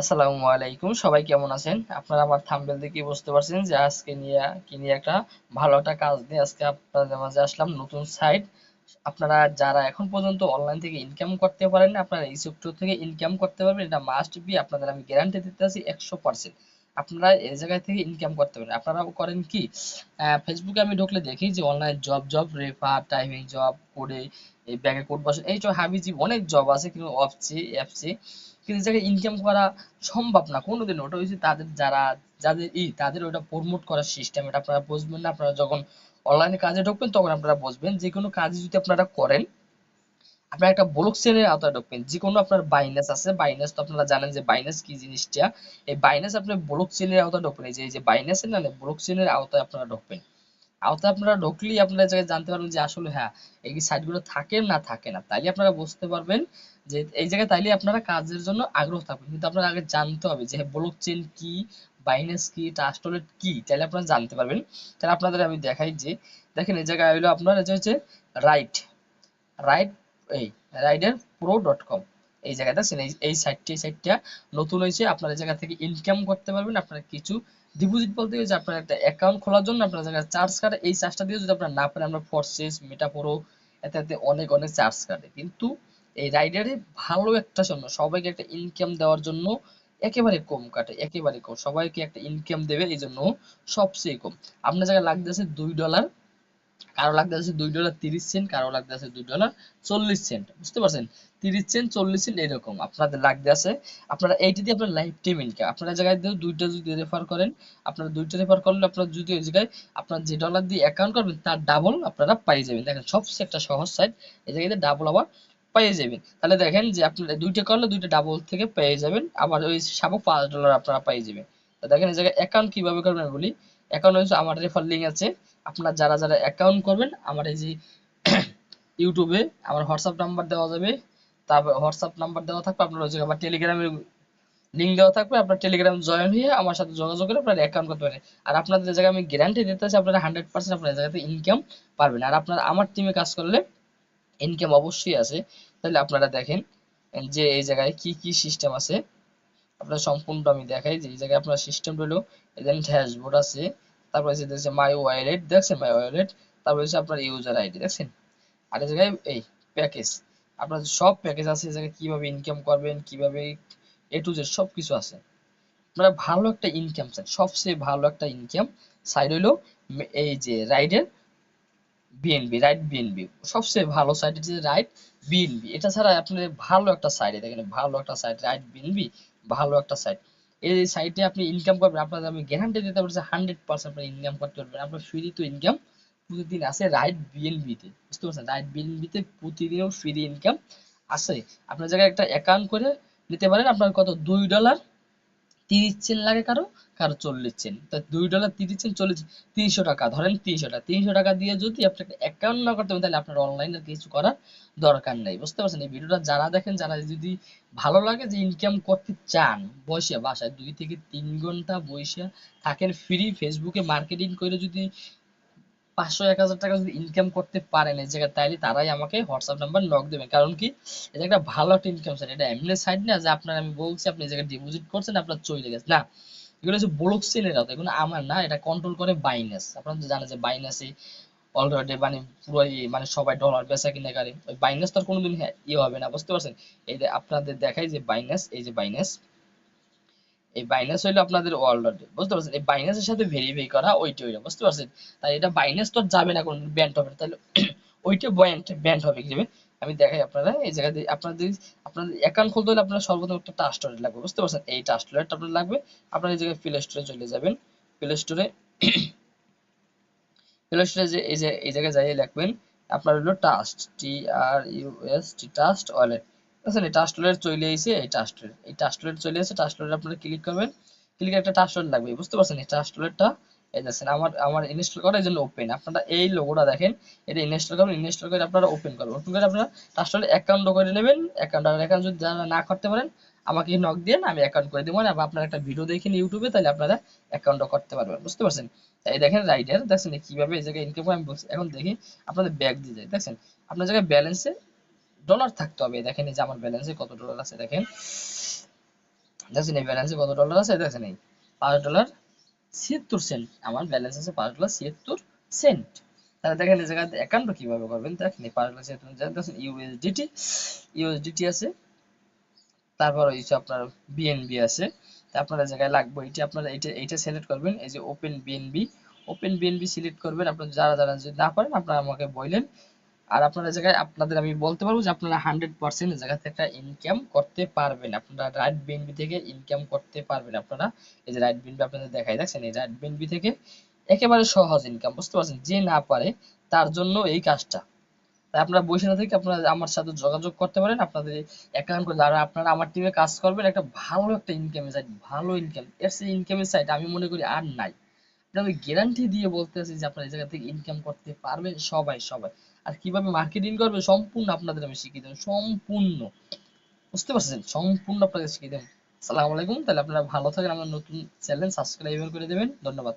আসসালামু আলাইকুম, সবাই কেমন আছেন? আপনারা আমার থাম্বনেল দেখে বুঝতে পারছেন যে আজকে নিয়ে, কি নিয়ে একটা ভালো একটা কাজ নিয়ে আজকে আপনাদের মাঝে আসলাম নতুন সাইট আপনারা যারা এখন পর্যন্ত অনলাইন থেকে ইনকাম করতে পারেন, আপনারা এই সেক্টর থেকে ইনকাম করতে পারবেন, এটা মাস্ট বি আপনাদের আমি গ্যারান্টি দিতে আছি একশো পার্সেন্ট আপনারা এই জায়গা থেকে ইনকাম করতে পারেন। আপনারা করেন কি ফেসবুকে আমি ঢুকলে দেখি যে online job job refer timing job কোডে এই ব্যাগে কোড বসে, এই হাবিজি, অনেক জব আছে, কিন্তু অফসি অ্যাপসি কিন্তু জায়গায় ইনকাম করা সম্ভব না কোনোদিন ওটা হচ্ছে তাদের যারা, যাদের ই তাদের ওটা প্রমোট করার সিস্টেম এটা আপনারা বুঝবেন না, আপনারা যখন অনলাইনে কাজে ঢুকবেন, তখন আপনারা বুঝবেন যে কোনো কাজে যদি আপনারা করেন, আপনারা একটা ব্লক চেনের আওতায় ঢুকবেন। যে কোনো আপনার বাইন্যান্স আছে বাইন্যান্স তো আপনারা জানেন যে বাইন্যান্স কি জিনিসটা? এই বাইন্যান্স আপনি ব্লক চেনের আওতায় ঢুকবেন। এই যে বাইন্যান্স না ব্লক চেনের আওতায় আপনারা ঢুকবেন। আওতায় আপনারা ঢুকলেই আপনারা জায়গায় জানতে পারবেন যে আসলে হ্যাঁ এই সাইটগুলো থাকে না থাকে না। তাইলে আপনারা বুঝতে পারবেন যে এই জায়গায় তাইলে আপনারা কাজের জন্য আগ্রহ থাকবেন। কিন্তু আপনারা আগে জানতে হবে যে ব্লক চেন কি বাইন্যান্স কি ট্রাস্টলেট কি তাহলে আপনারা জানতে পারবেন। তাহলে আপনাদের আমি দেখাই যে, দেখেন এই জায়গায় হলো আপনার এটা হচ্ছে রাইট রাইট এই রাইডার প্রো ডট কম এই জায়গাটা দেখছেন, এই সাইটটি এই সাইটটা নতুন হয়েছে আপনারা এই জায়গা থেকে ইনকাম করতে পারবেন। আপনারা কিছু ডিপোজিট বলতে যে আপনার একটা অ্যাকাউন্ট খোলার জন্য আপনার কাছে চার্জ কাটে এই চার্জটা দিয়ে যদি আপনার না পারেন আমরা ফরসেস মেটাপোরো এতে এতে অনেক অনেক চার্জ কাটে কিন্তু এই রাইডারে ভালো একটা জন্য, সবাইকে একটা ইনকাম দেওয়ার জন্য একেবারে কম কাটে, একেবারে কম। সবাইকে একটা ইনকাম দেবে, এই জন্য সবচেয়ে কম। আপনার জায়গায় লাগতেছে দুই ডলার কারও লাগতেছে দুই ডলার তিরিশ সেন্ট কারও লাগতেছে দুই ডলার চল্লিশ সেন্ট বুঝতে পারছেন? তিরিশ সেন্ট চল্লিশ সেন্ট এরকম। আপনাদের লাগতে আছে। আপনারা এইটা দিয়ে আপনার লাইফ টাইম ইনকাম আপনার জায়গায় দিয়ে দুইটা যদি রেফার করেন, আপনারা দুইটা রেফার করলে আপনার যদি ওই জায়গায় আপনার যে ডলার দিয়ে অ্যাকাউন্ট করবেন, তার ডাবল আপনারা পাই যাবেন। দেখেন সবচেয়ে একটা সহজ সাইট এই জায়গায় ডাবল আবার পেয়ে যাবেন। তাহলে দেখেন যে আপনারা দুইটা করলে দুইটা ডাবল থেকে পেয়ে যাবেন। আবার ওই সাবক পাঁচ ডলার আপনারা পেয়ে যাবেন। দেখেন এই জায়গায় অ্যাকাউন্ট কীভাবে করবেন বলি। অ্যাকাউন্ট হচ্ছে আমার রেফার লিঙ্ক আছে। আপনার যারা যারা অ্যাকাউন্ট করবেন, আমার এই যে ইউটিউবে আমার হোয়াটসঅ্যাপ নাম্বার দেওয়া যাবে। তারপর হোয়াটসঅ্যাপ নাম্বার দেওয়া থাকবে, আপনার জায়গায় আবার টেলিগ্রামের লিঙ্ক দেওয়া থাকবে, আপনার টেলিগ্রাম জয়েন হয়ে আমার সাথে যোগাযোগ করে আপনার অ্যাকাউন্ট করতে পারেন। আর আপনাদের জায়গায় আমি গ্যারান্টি দিতে চাই আপনারা হান্ড্রেড পার্সেন্ট আপনার জায়গাতে ইনকাম পারবেন। আর আপনার আমার টিমে কাজ করলে ইনকাম অবশ্যই আছে। তাহলে আপনারা দেখেন যে এই জায়গায় কি কি সিস্টেম আছে। আপনার সম্পূর্ণ আমি দেখাই যে এই জায়গায় আপনার সিস্টেম হলো এখানে ড্যাশবোর্ড আছে, তারপর হচ্ছে দেখছেন মাই ওয়ালেট দেখছেন মাই ওয়ালেট তারপর হচ্ছে আপনার ইউজার আইডি দেখছেন? আর এই জায়গায় এই প্যাকেজ আপনার সব প্যাকেজ আছে, এই জায়গায় কীভাবে ইনকাম করবেন, কীভাবে এ টু জেড সব কিছু আছে। আপনারা ভালো একটা ইনকাম চান সবচেয়ে ভালো একটা ইনকাম সাইড হলো এই যে রাইডের বিএনবি রাইট বিএনবি সবচেয়ে ভালো সাইট হচ্ছে রাইট বিএনবি এটা ছাড়া আপনার ভালো একটা সাইট দেখেন, ভালো একটা সাইট রাইট বিএনবি ভালো একটা সাইট এই সাইটে আপনি ইনকাম করবেন, আপনার আমি গ্যারান্টি দিতে পারছি হান্ড্রেড পার্সেন্ট আপনি ইনকাম করতে পারবেন। আপনার ফ্রি তো ইনকাম প্রতিদিন আছে রাইট বিএনবিতে বুঝতে পারছেন? রাইট বিএনবিতে প্রতিদিনও ফ্রি ইনকাম আছে। আপনার জায়গায় একটা অ্যাকাউন্ট করে নিতে পারেন, আপনার কত? দুই ডলার তিরিশ চেন লাগে কারও কারও চল্লিশ চেন তা দুই ডলার তিরিশ চেন চল্লিশ তিনশো টাকা, ধরেন তিনশো টাকা। তিনশো টাকা দিয়ে যদি আপনি একটা অ্যাকাউন্ট না করতে পারেন, তাহলে আপনার অনলাইনে কিছু করার দরকার নেই। বুঝতে পারছেন? এই ভিডিওটা যারা দেখেন, যারা যদি ভালো লাগে যে ইনকাম করতে চান, বসে বাসায় দুই থেকে তিন ঘণ্টা বসে থাকেন ফ্রি ফেসবুকে মার্কেটিং করে যদি পাঁচশো এক হাজার টাকা যদি ইনকাম করতে পারেন এই জায়গায়, তাইলে তারাই আমাকে হোয়াটসঅ্যাপ নাম্বার নক দেবেন কারণ কি, এটা একটা ভালো একটা ইনকাম সাইট এটা এমনি সাইট না যে আপনার আমি বলছি, আপনি এই জায়গায় ডিপোজিট করছেন, আপনার চলে গেছে। না, এগুলো হচ্ছে ব্লক চেনের আওতা এগুলো আমার না, এটা কন্ট্রোল করে বাইনাস আপনারা তো জানেন যে বাইনাসে অলরেডি মানে পুরো মানে সবাই ডলার বেচা কিনে করে। ওই বাইনাস তো আর কোনোদিন ইয়ে হবে না, বুঝতে পারছেন? এই যে আপনাদের দেখাই যে বাইনাস এই যে বাইনাস এই বাইনাস হইল আপনাদের অলরেডি বুঝতে পারছেন? এই বাইনাসের সাথে ভেরিফাই করা ওইটা ওইটা বুঝতে পারছেন? তাই এটা বাইনাস তো যাবে না কোন ব্যান্ড হবে তাহলে ওইটা ব্যান্ড ব্যান্ড হবে কি আমি দেখাই আপনারা এই জায়গাতে আপনাদের আপনাদের অ্যাকাউন্ট খুলতে হলে আপনারা সর্বপ্রথম একটা টাস্ট স্টোরেজ লাগবে, বুঝতে পারছেন? এই টাস্ট স্টোরেজটা আপনার লাগবে, আপনারা এই জায়গায় প্লে স্টোরে চলে যাবেন প্লে স্টোরে প্লে স্টোরে যে, এই যে, এই জায়গায় যাই লিখবেন, আপনার হলো trust T R U S T trust wallet বুঝছেন এই টাস্ট ওয়ালেট চলে এসে এই টাস্ট ওয়ালেট এই টাস্ট ওয়ালেট চলে এসে টাস্ট ওয়ালেট আপনারা ক্লিক করবেন। ক্লিক একটা টাস্ট ওয়ালেট লাগবে, বুঝতে পারছেন? এই ওয়ালেটটা এই দেখছেন, আমার আমার ইনস্টল করা জন্য ওপেন আপনারা এই লোগোটা দেখেন, এটা ইনস্টল করবেন ইনস্টল করে আপনারা ওপেন করবেন। ওপেন করে আপনারা টাস্ট ওয়ালেট অ্যাকাউন্ট করে নেবেন। অ্যাকাউন্ট আর অ্যাকাউন্ট যদি যারা না করতে পারেন, আমাকে নক দেন আমি অ্যাকাউন্ট করে দেবো। আর আপনারা একটা ভিডিও দেখেন ইউটিউবে তাহলে আপনারা অ্যাকাউন্টও করতে পারবেন। বুঝতে পারছেন? এই দেখেন রাইডার দেখছেন কীভাবে এই জায়গায় ইনকাম আমি বলছি, এখন দেখি, আপনাদের ব্যাগ দিয়ে যায় দেখছেন? আপনার জায়গায় ব্যালেন্সে ডলার থাকতে হবে দেখেন এই যে আমার ব্যালেন্সে কত ডলার আছে, দেখেন। দেখছেন এই ব্যালেন্সে কত ডলার আছে, দেখেন এই পাঁচ ডলার ছিয়াত্তর সেন্ট আমার ব্যালেন্স আছে পাঁচ ডলার ছিয়াত্তর সেন্ট তাহলে দেখেন এই জায়গাতে অ্যাকাউন্ট কীভাবে করবেন, দেখেন এই পাঁচ ডলার ছিয়াত্তর দেখছেন ইউএসডিটি ইউএসডিটি আছে। তারপর হচ্ছে আপনার বিএনবি আছে, তা আপনার জায়গায় লাগবে এটা আপনারা এইটা এইটা সিলেক্ট করবেন, এই যে open BNB open BNB select করবেন, আপনারা যারা যারা যদি না পারেন, আপনারা আমাকে বললেন আর আপনারা জায়গায় আপনাদের আমি বলতে পারব যে আপনারা হান্ড্রেড পার্সেন্ট জায়গা থেকে একটা ইনকাম করতে পারবেন। আপনারা রাইট বিএনবি থেকে ইনকাম করতে পারবেন। আপনারা এই যে রাইট বিএনবি আপনাদের দেখাই, দেখছেন? এই রাইট বিএনবি থেকে একেবারে সহজ ইনকাম বুঝতে পারছেন? যে না পারে, তার জন্য এই কাজটা। তাই আপনারা বসে না থেকে আপনারা আমার সাথে যোগাযোগ করতে পারেন। আপনাদের অ্যাকাউন্ট করে যারা আপনারা আমার টিমে কাজ করবেন, একটা ভালো একটা ইনকামের সাইট ভালো ইনকাম এর সেই ইনকামের সাইট আমি মনে করি আর নাই। আমি গ্যারান্টি দিয়ে বলতে আছি যে আপনারা এই জায়গা থেকে ইনকাম করতে পারবেন সবাই সবাই। আর কীভাবে মার্কেটিং করবে সম্পূর্ণ আপনাদের আমি শিখিয়ে দেবো, সম্পূর্ণ। বুঝতে পারছেন? সম্পূর্ণ আপনাদের শিখিয়ে দেবো। সালাম আলাইকুম, তাহলে আপনারা ভালো থাকেন, আমার নতুন চ্যানেল সাবস্ক্রাইব করে দেবেন। ধন্যবাদ।